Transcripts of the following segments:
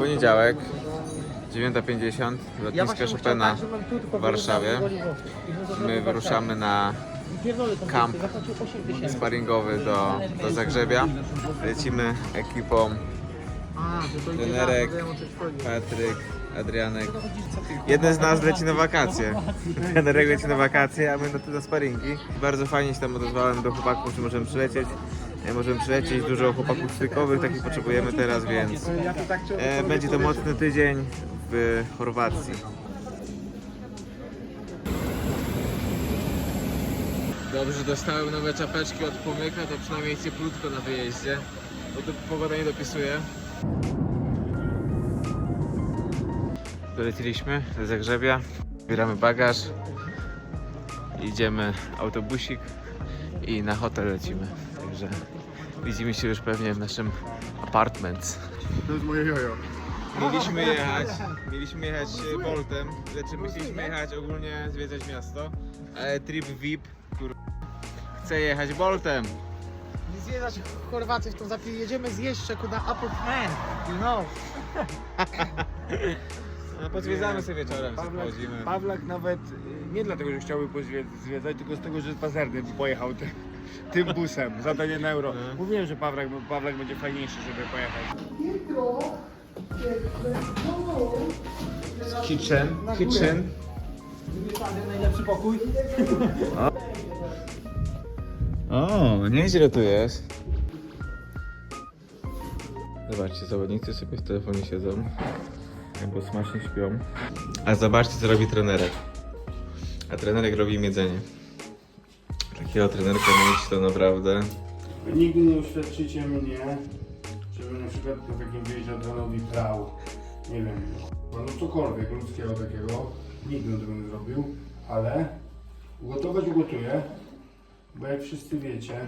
Poniedziałek, 9.50, lotnisko Chopina w Warszawie. My wyruszamy na kamp sparingowy do, do Zagrzebia. Lecimy ekipą trenerek, Patryk, Adrianek. Jeden z nas leci na wakacje. Trenerek leci na wakacje, a my na, na sparingi. Bardzo fajnie się tam odezwałem do chłopaków, że możemy przylecieć. E, Możemy przylecieć, dużo chłopaków stykowych, takich potrzebujemy teraz, więc e, będzie to mocny tydzień w Chorwacji. Dobrze, dostałem nowe czapeczki od Pomyka, to przynajmniej cieplutko na wyjeździe, bo to pogoda nie dopisuje. Doleciliśmy do Zagrzebia, zbieramy bagaż, idziemy autobusik i na hotel lecimy. Także widzimy się już pewnie w naszym apartment. To jest moje jojo. Mieliśmy jechać, mieliśmy jechać e, Boltem, lecz myśleliśmy jechać ogólnie zwiedzać miasto, ale trip VIP, kur... chce jechać Boltem. Nie zwiedzać Chorwacji w tą zapie jedziemy zjeść czeku na apartment, you know. No, pozwiedzamy sobie wieczorem, Pawlak. Pawlak nawet y, nie dlatego, że chciałby pozwiedzać, tylko z tego, że z pazerny pojechał tym, tym busem, zadanie na euro. Mhm. Mówiłem, że Pawlak, Pawlak będzie fajniejszy, żeby pojechać. Kitchen, kitchen. Najlepszy pokój. O, nieźle tu jest. Zobaczcie, zawodnicy sobie w telefonie siedzą. Albo smacznie śpią. A zobaczcie, co robi trenerek. A trenerek robi im jedzenie. Takiego trenerka mieć to naprawdę... Nigdy nie uświadczycie mnie, żebym na przykład po takim wyjeździe Adrianowi prał, nie wiem, no cokolwiek ludzkiego takiego, nigdy bym tego nie zrobił, ale ugotować ugotuję, bo jak wszyscy wiecie,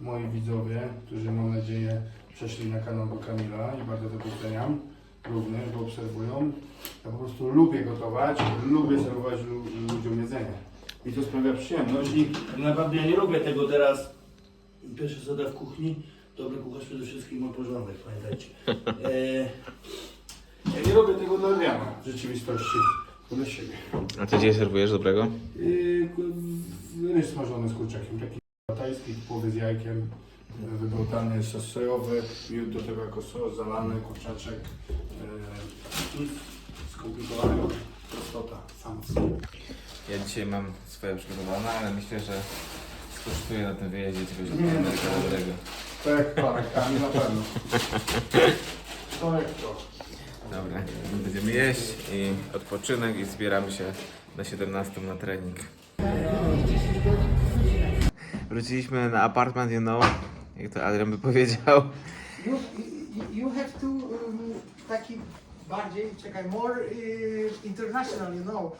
moi widzowie, którzy mam nadzieję przeszli na kanał do Kamila i bardzo to doceniam, również, bo obserwują, ja po prostu lubię gotować, lubię serwować lu ludziom jedzenie. I to sprawia przyjemność i naprawdę ja nie robię tego teraz. Pierwsza zasada w kuchni. Dobry kucharz przede wszystkim ma porządek, pamiętajcie. E, Ja nie robię tego dla Adriana w rzeczywistości, to dla siebie. A co dzisiaj serwujesz dobrego? K- ryż smażony z kurczakiem, taki tajski, typowy z jajkiem, yy, wybałtany sos sojowy, miód do tego jako sos, zalany, kurczaczek. Yy, nic skomplikowanego, prostota, sam. Ja dzisiaj mam swoje przygotowane, ale myślę, że skosztuję na tym wyjeździe czegoś Nie. trenerka dobrego. To jak parekami na pewno. To jak to. Dobra, będziemy jeść i odpoczynek i zbieramy się na 17 na trening. Wróciliśmy na apartment, you know, jak to Adrian by powiedział. You, you, you have to um, taki bardziej, czekaj, more y, international, you know.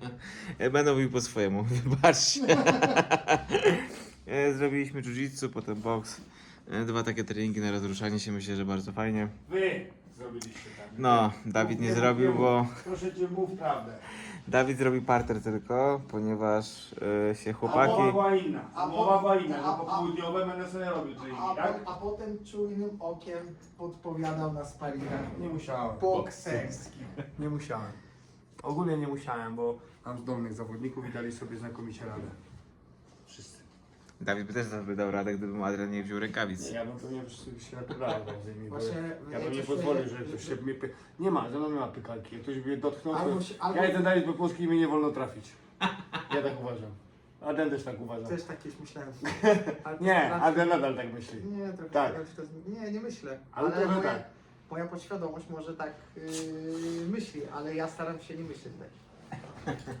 Będę mówił po swojemu, wybaczcie. E, Zrobiliśmy jiu-jitsu, potem boks. E, Dwa takie treningi na rozruszanie się, myślę, że bardzo fajnie. Wy zrobiliście tak. No, Dawid nie zrobił, bo Proszę cię, mów prawdę. Dawid zrobił parter tylko, ponieważ e, się A mowa chłopaki... była inna. A A mowa po- była inna, a- że a- popołudniowe będę sobie robił treningi, A, tak? a potem czujnym okiem podpowiadał na sparingach Nie musiałem. bokserskich. Nie musiałem. Ogólnie nie musiałem, bo mam zdolnych zawodników i dali sobie znakomicie radę. Dawid by też by dał radę, gdyby mu Adrian nie wziął rękawic. Ja bym pewnie się napierdalał między bo Właśnie, ja bym nie coś pozwolił, czuję- że ktoś się mnie... py- Nie ma, ze mną nie ma pykalki. Jak ktoś mnie dotknął, to... Albo się- albo- Ja jestem Dawid i mnie nie wolno trafić. Ja tak uważam. Aden też tak uważa. Też takieś myślałem. Ale Nie, trochę- Aden nadal tak myśli. Nie, trochę Tak. tak. to, nie, nie myślę. Ale trochę moja, tak. moja podświadomość może tak yy, myśli, ale ja staram się nie myśleć tak.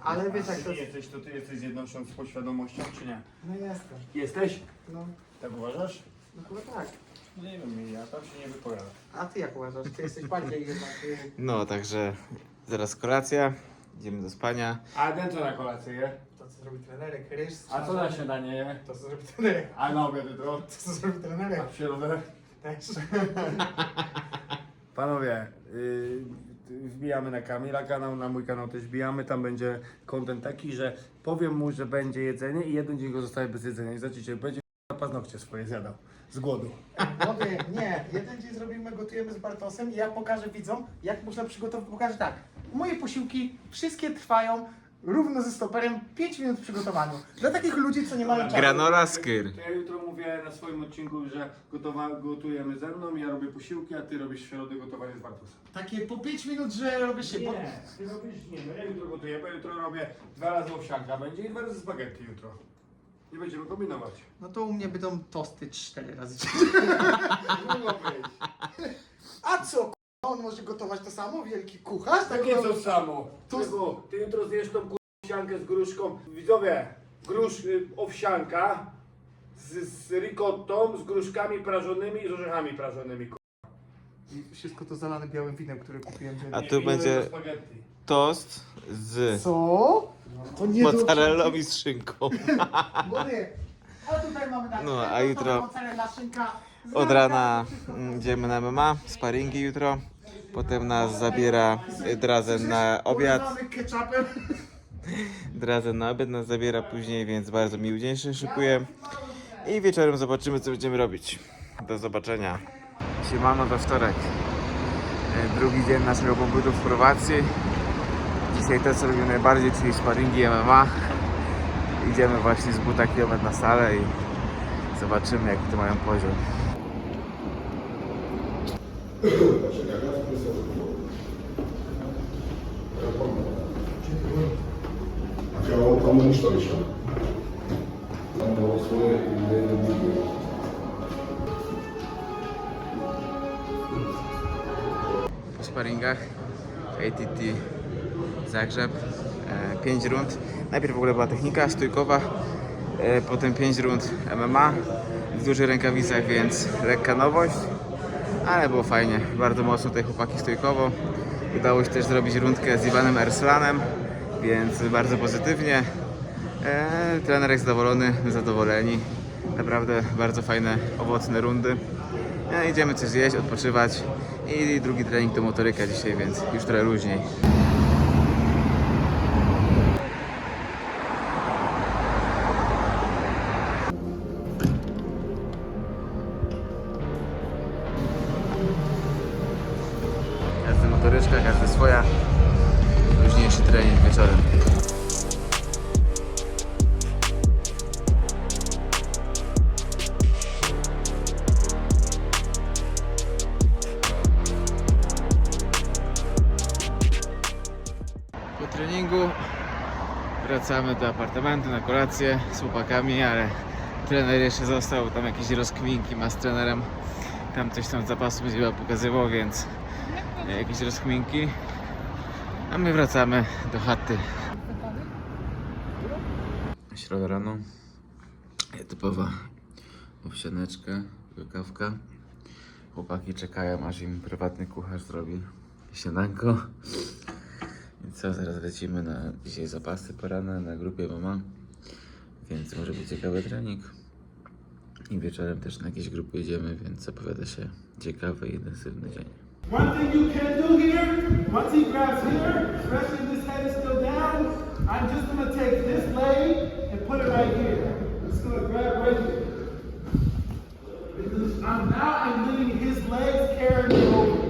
Ale wiesz jak to... Ty jesteś, to ty jesteś zjednoczony z poświadomością, czy nie? No jestem. Jesteś? No, Tak uważasz? no chyba tak. Nie wiem, ja tam się nie wypowiadam. A ty jak uważasz? Ty jesteś bardziej jednak... Yy, No, także zaraz kolacja, idziemy do spania. A ten co na kolację je? to co zrobi trenerek, ryż A co na śniadanie je? To co zrobi trenerek. A na obiad to? To co zrobi trenerek. A w środę? Też. Panowie, yy, wbijamy na Kamila kanał, na mój kanał też wbijamy. Tam będzie content taki, że powiem mu, że będzie jedzenie i jeden dzień go zostaje bez jedzenia. I zobaczycie, będzie paznokcie swoje zjadał. Z głodu. Młody, nie, jeden dzień zrobimy, gotujemy z Bartosem i ja pokażę widzom, jak można przygotować. Pokażę tak. Moje posiłki wszystkie trwają równo ze stoperem 5 minut w przygotowaniu. Dla takich ludzi, co nie mają czasu. Granola skyr. To ja jutro mówię na swoim odcinku, że gotowa, gotujemy ze mną, ja robię posiłki, a ty robisz środy gotowanie z Bartosem. Takie po 5 minut, że robię się. Bo... Nie, ty robisz, nie, no ja jutro gotuję, bo jutro robię dwa razy owsianka będzie i dwa razy spaghetti jutro. Nie będziemy kombinować. No to u mnie będą tosty 4 razy. Mogą być. A co? On może gotować to samo? Wielki kucharz? Tak Takie to samo. To... Ty jutro zjesz tą owsiankę z gruszką. Widzowie, grusz, y, owsianka z, z ricottą, z gruszkami prażonymi i z orzechami prażonymi. I wszystko to zalane białym winem, które kupiłem. A tu i będzie- do spaghetti. Tost z Co? To nie do- mozzarellą i z szynką. Młody, A tutaj mamy na No, a jutro mozzarella, szynka. Od rana mm, idziemy na MMA, sparingi jutro. Potem nas zabiera y, Drazen na obiad. Drazen na obiad nas zabiera później, więc bardzo miły dzień się szykuje. I wieczorem zobaczymy, co będziemy robić. Do zobaczenia. Siemano we wtorek. E, Drugi dzień naszego pobytu w Chorwacji. Dzisiaj to, co robimy najbardziej, czyli sparingi MMA. Idziemy właśnie z buta kilometr na salę i zobaczymy, jaki to mają poziom. Chciał komunistą się. Tam było swoje i po sparingach ATT Zagrzeb 5 rund. Najpierw w ogóle była technika stójkowa, e, potem 5 rund MMA w dużych rękawicach, więc lekka nowość, ale było fajnie. Bardzo mocno tutaj chłopaki stójkowo. Udało się też zrobić rundkę z Iwanem Erslanem, więc bardzo pozytywnie. E, trener jest zadowolony, my zadowoleni. Naprawdę bardzo fajne, owocne rundy. E, idziemy coś zjeść, odpoczywać i drugi trening to motoryka dzisiaj, więc już trochę luźniej. Wracamy do apartamentu na kolację z chłopakami, ale trener jeszcze został, tam jakieś rozkminki ma z trenerem. Tam coś tam z zapasu będzie chyba pokazywał, więc e, jakieś rozkminki. A my wracamy do chaty. Środa rano. Typowa owsianeczka, kawka. Chłopaki czekają, aż im prywatny kucharz zrobi śniadanko. Co, zaraz lecimy na dzisiaj zapasy poranne na grupie mama, więc może być ciekawy trening. I wieczorem też na jakieś grupy jedziemy, więc zapowiada się ciekawy i intensywny dzień. One thing you can do here, once he grabs here, especially this head is still down, I'm just gonna take this leg and put it right here. I'm just gonna grab right here. Because I'm now I'm letting his legs carry me over.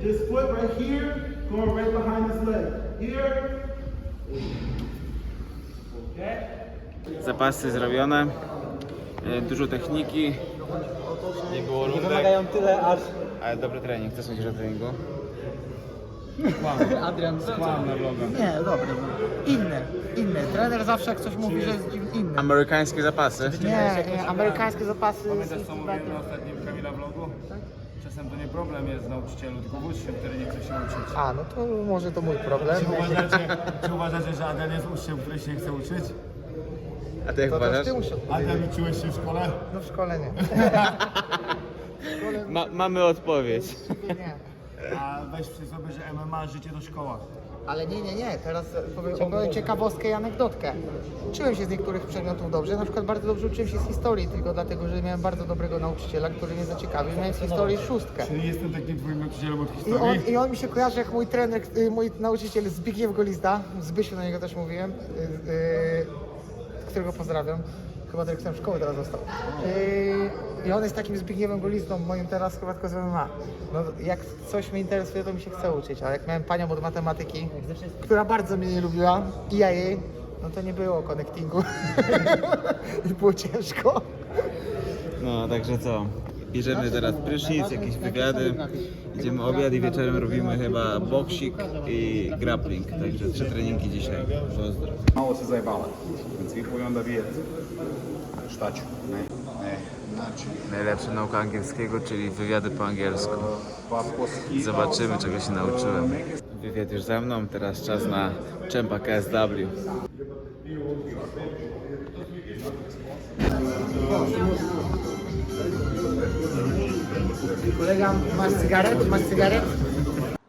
His foot right here, going right behind his leg. Here. Okay? Zapasy zrobione, e, dużo techniki, nie było rundek, Wymagają tyle, aż ale dobry trening. Co sądzisz o treningu? Adrian Nie, dobre. Inne, inne. Trener zawsze jak coś mówi, że jest inny. Amerykańskie zapasy. Nie, nie, amerykańskie zapasy. Pamiętasz co mówiłem na ostatnim Kamila vlogu? Czasem to nie problem jest nauczycielu, tylko w uczniu, który nie chce się uczyć. A, no to może to mój problem. Czy uważacie, czy uważacie że Adam jest uczniem, który się nie chce uczyć? A ty jak To też uważasz? ty. Adam, uczyłeś się w szkole? No w szkole nie. Ma, mamy odpowiedź. nie. A weź przy sobie, że MMA życie to szkoła. Ale nie, nie, nie. Teraz powiem, opowiem ciekawostkę i anegdotkę. Uczyłem się z niektórych przedmiotów dobrze. Na przykład bardzo dobrze uczyłem się z historii, tylko dlatego, że miałem bardzo dobrego nauczyciela, który mnie zaciekawił. Miałem z historii szóstkę. Czyli jestem takim twoim nauczycielem od I on, historii? I on mi się kojarzy jak mój trener, y, mój nauczyciel Zbigniew Golizda, Zbysiu na niego też mówiłem, y, y, którego pozdrawiam. Chyba dyrektorem szkoły teraz został. Yy, I on jest takim Zbigniewem Golizną, moim teraz chyba tylko z MMA. No, jak coś mnie interesuje, to mi się chce uczyć, a jak miałem panią od matematyki, która bardzo mnie nie lubiła i ja jej, no to nie było connectingu. I było ciężko. No, także co? Bierzemy teraz prysznic, jakieś wywiady. Idziemy obiad i wieczorem robimy chyba boksik i grappling. Także trzy treningi dzisiaj. Pozdro. Mało się zajebałem, więc ich powiem do wiedzy. Sztać. Najlepsza nauka angielskiego, czyli wywiady po angielsku. Zobaczymy, czego się nauczyłem. Wywiad już za mną, teraz czas na czempa KSW. Kolega, masz cygaret? Masz cygaret?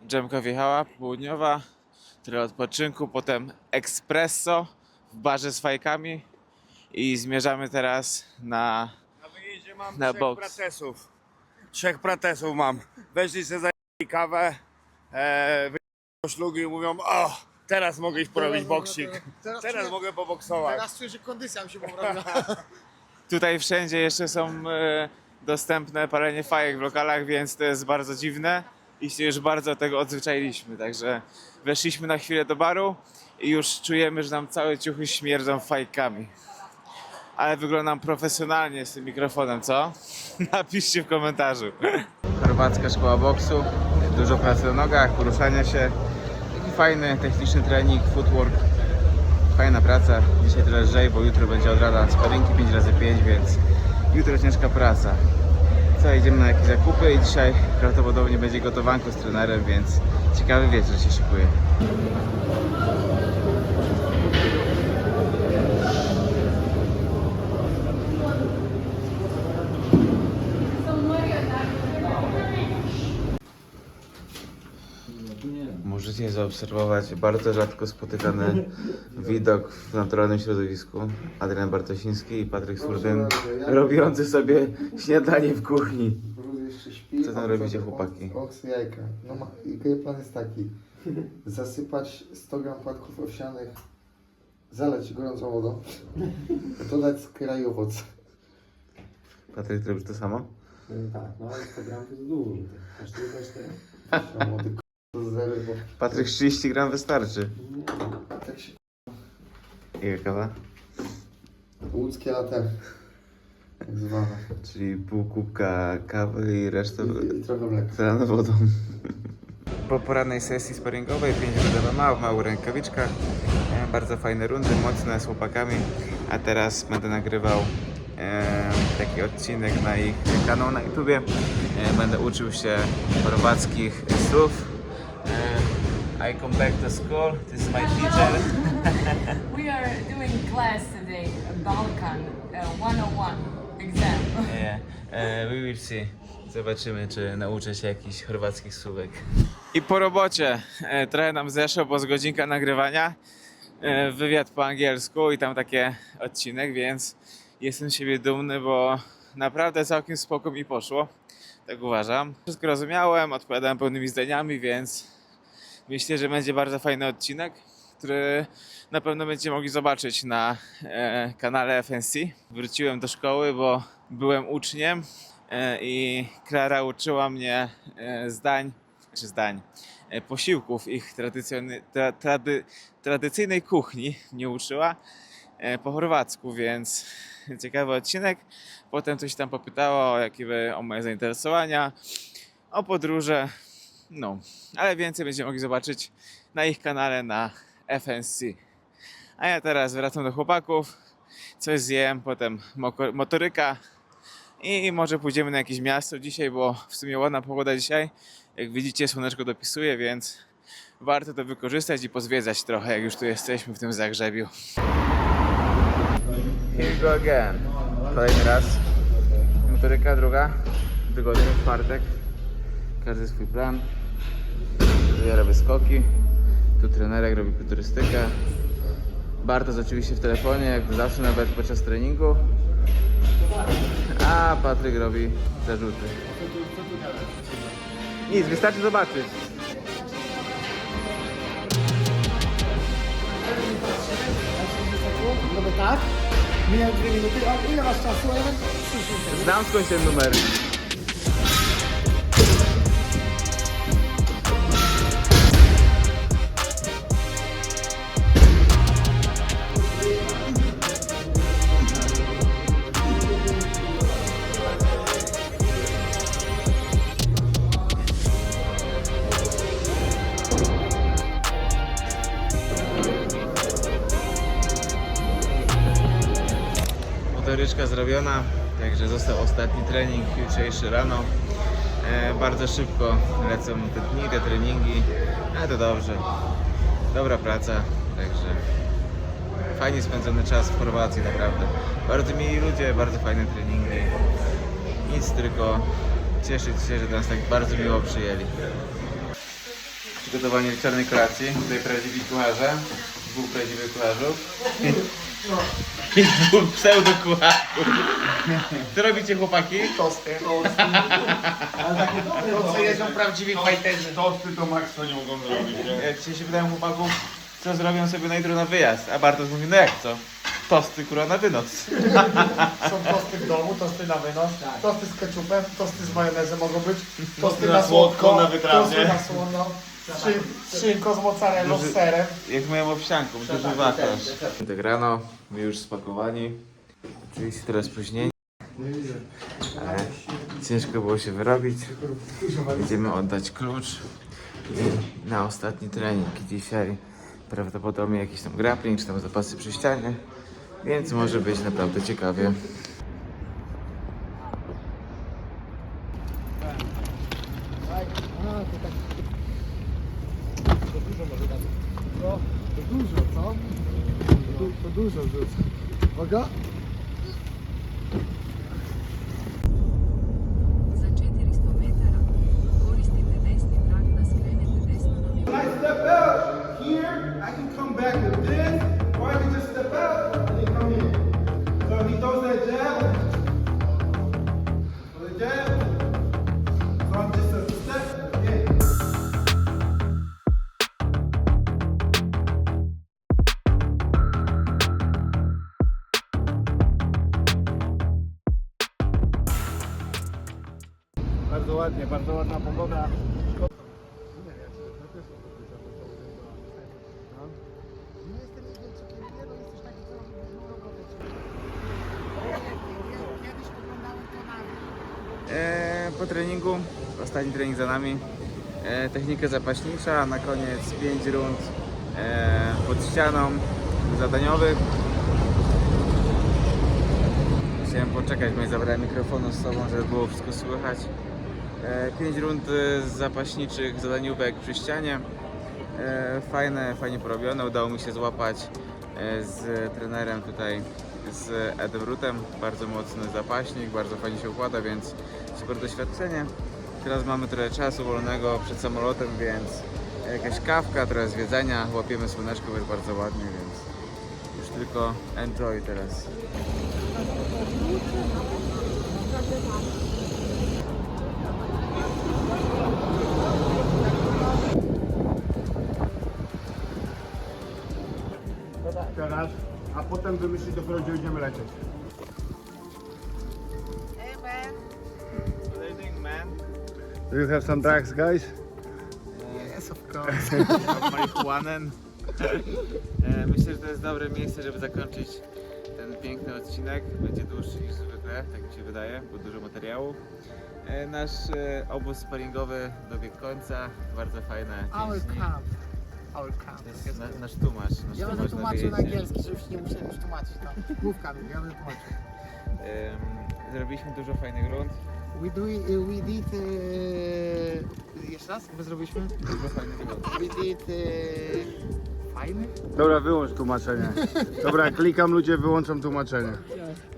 Dżemka wjechała, południowa, tyle odpoczynku, potem espresso w barze z fajkami i zmierzamy teraz na, Na wyjeździe mam Na trzech boks. pratesów. Trzech pratesów mam. Weszli sobie za kawę, e, wy- szlugi i mówią, o, teraz mogę iść porobić boksik. Teraz, Teraz mogę poboksować. teraz czuję, że kondycja mi się poprawiła. Tutaj wszędzie jeszcze są e, dostępne palenie fajek w lokalach, więc to jest bardzo dziwne i się już bardzo tego odzwyczailiśmy. Także weszliśmy na chwilę do baru i już czujemy, że nam całe ciuchy śmierdzą fajkami. Ale wyglądam profesjonalnie z tym mikrofonem, co? Napiszcie w komentarzu. Chorwacka szkoła boksu, dużo pracy na nogach, poruszania się. Taki fajny, techniczny trening, footwork. Fajna praca. Dzisiaj trochę lżej, bo jutro będzie od rana sparingi 5 razy 5 więc jutro ciężka praca. Co, idziemy na jakieś zakupy i dzisiaj prawdopodobnie będzie gotowanko z trenerem, więc ciekawy wieczór się szykuje. wcześniej zaobserwować bardzo rzadko spotykany widok w naturalnym środowisku. Adrian Bartosiński i Patryk Surdyn robiący sobie śniadanie w kuchni. Co tam robicie chłopaki? Oks jajka. No ma, i plan jest taki. Zasypać 100 gram płatków owsianych, zaleć gorącą wodą, dodać z kraju owoc. Patryk, ty robisz to samo? No tak, no ale 100 gram to jest dużo. Aż tylko 4 zero, bo Patryk 30 gram wystarczy. nie, tak się Ile kawa? łódzkie latem. Tak zwane. Czyli pół kubka kawy i resztę I, i trochę mleka. zalane wodą. Po porannej sesji sparingowej 5 minut MMA w małych rękawiczkach. E, Bardzo fajne rundy, mocne z chłopakami. A teraz będę nagrywał e, taki odcinek na ich kanał na YouTubie. E, będę uczył się chorwackich słów. I come back to school. This is my teacher. We are doing class today, Balkan uh, 101 exam. Nie, e, we will see. Zobaczymy, czy nauczę się jakichś chorwackich słówek. I po robocie e, trochę nam zeszło, bo z godzinka nagrywania e, wywiad po angielsku i tam takie odcinek, więc jestem z siebie dumny, bo naprawdę całkiem spoko mi poszło. Tak uważam. Wszystko rozumiałem, odpowiadałem pełnymi zdaniami, więc myślę, że będzie bardzo fajny odcinek, który na pewno będziecie mogli zobaczyć na e, kanale FNC. Wróciłem do szkoły, bo byłem uczniem e, i Klara uczyła mnie e, zdań, czy zdań, e, posiłków ich tradycjony, tra, trady, tradycyjnej kuchni mnie uczyła e, po chorwacku, więc ciekawy odcinek. Potem coś tam popytała o, jakie, o moje zainteresowania, o podróże, no, ale więcej będziemy mogli zobaczyć na ich kanale na FNC. A ja teraz wracam do chłopaków, coś zjem, potem motoryka i może pójdziemy na jakieś miasto dzisiaj, bo w sumie ładna pogoda dzisiaj. Jak widzicie, słoneczko dopisuje, więc warto to wykorzystać i pozwiedzać trochę, jak już tu jesteśmy w tym Zagrzebiu. Here go again. Kolejny raz. Motoryka druga. Tygodnie, czwartek. Każdy swój plan. Tu ja robię skoki. Tu trenerek robi kulturystykę. Bartosz oczywiście w telefonie, jak zawsze nawet podczas treningu. A Patryk robi zarzuty. Nic, wystarczy zobaczyć. Tak. Mijają dwie minuty, a ile masz czasu? Znam skądś ten numer. Jutrzejszy rano. E, bardzo szybko lecą te dni, te treningi, ale to dobrze. Dobra praca, także fajnie spędzony czas w Chorwacji naprawdę. Bardzo mili ludzie, bardzo fajne treningi. Nic tylko cieszyć się, że nas tak bardzo miło przyjęli. Przygotowanie wieczornej kolacji. Tutaj prawdziwi kucharze, dwóch prawdziwych kucharzów. Dwóch pseudo-kucharzów. Co robicie chłopaki? Tosty. To co jedzą prawdziwi fajterzy. Tosty to Max to nie mogą zrobić, nie? Jak dzisiaj się pytałem chłopaków, co zrobią sobie na jutro na wyjazd, a Bartosz mówi, no jak co? Tosty kurwa na wynos. Są tosty w domu, tosty na wynos, tosty z ketchupem, tosty z majonezem mogą być, tosty na na słodko, słodko, na wytrawnie. tosty na słono, szyn- szynko z mozzarellą, z serem. Jak moją owsianką, duży wachlarz. Tak rano, my już spakowani. Oczywiście teraz spóźnieni. Ale ciężko było się wyrobić. Idziemy oddać klucz i na ostatni trening dzisiaj. Prawdopodobnie jakiś tam grappling, czy tam zapasy przy ścianie. Więc może być naprawdę ciekawie. To dużo, co? To dużo rzuca. Uwaga. Bardzo ładnie, bardzo ładna pogoda. E, po treningu, ostatni trening za nami, e, technika zapaśnicza, na koniec 5 rund e, pod ścianą zadaniowych. Chciałem poczekać, bo nie zabrałem mikrofonu z sobą, żeby było wszystko słychać. 5 rund e, zapaśniczych zadaniówek przy ścianie. E, fajne, fajnie porobione, udało mi się złapać e, z trenerem tutaj, z Edebrutem, bardzo mocny zapaśnik, bardzo fajnie się układa, więc super doświadczenie. Teraz mamy trochę czasu wolnego przed samolotem, więc jakaś kawka, trochę zwiedzania, łapiemy słoneczko, jest bardzo ładnie, więc już tylko enjoy. Teraz, potem wymyślić dopiero gdzie będziemy lecieć. Do you think, man? Do you have some drugs, guys? Yes, of course. marihuanen. E, Myślę, że to jest dobre miejsce, żeby zakończyć ten piękny odcinek. Będzie dłuższy niż zwykle, tak mi się wydaje, bo dużo materiału. E, Nasz e, obóz sparingowy dobiegł końca, bardzo fajne Our camp. Camp. To jest na, nasz tłumacz, nasz Ja będę tłumacz tłumaczył na wyjeździe. angielski, żebyś nie musiał już tłumaczyć. No. Główka mi, ja będę tłumaczył. Em, Zrobiliśmy dużo fajnych rund, We, do, uh, we did... Uh, jeszcze raz? My zrobiliśmy? dużo fajnych rund. We did... Uh, fajny? Dobra, wyłącz tłumaczenie. Dobra, klikam, ludzie wyłączam tłumaczenie.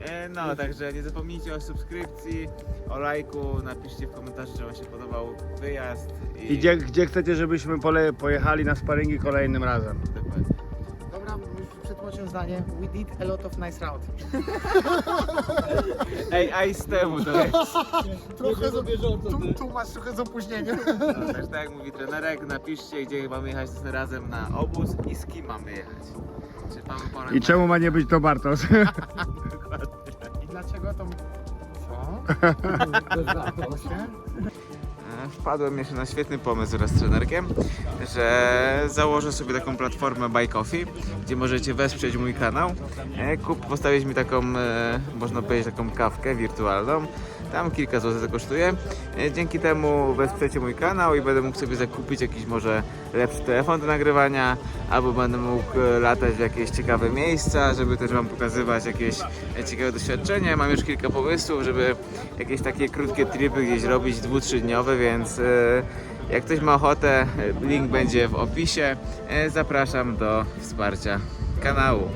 E, No, także nie zapomnijcie o subskrypcji, o lajku, napiszcie w komentarzu, czy Wam się podobał wyjazd. I gdzie, gdzie chcecie, żebyśmy pole, pojechali na sparingi kolejnym razem? Przetłumaczyłem zdanie. We did a lot of nice route. Ej, a i z temu to jest. Trochę z, tu, tłumacz trochę z opóźnieniem. No, także tak jak mówi trenerek, napiszcie gdzie mamy jechać razem na obóz i z kim mamy jechać. Czy Paweł Polak I czemu ma nie być to Bartosz? I dlaczego to... Co? E, Wpadłem jeszcze na świetny pomysł wraz z trenerkiem, że założę sobie taką platformę Buy Coffee, gdzie możecie wesprzeć mój kanał. E, Kup, postawić mi taką, e, można powiedzieć, taką kawkę wirtualną. Tam kilka złotych kosztuje. E, Dzięki temu wesprzecie mój kanał i będę mógł sobie zakupić jakiś może lepszy telefon do nagrywania, albo będę mógł e, latać w jakieś ciekawe miejsca, żeby też Wam pokazywać jakieś e, ciekawe doświadczenia. Mam już kilka pomysłów, żeby jakieś takie krótkie tripy gdzieś robić, dwu, trzydniowe, więc e, jak ktoś ma ochotę, link będzie w opisie. Zapraszam do wsparcia kanału.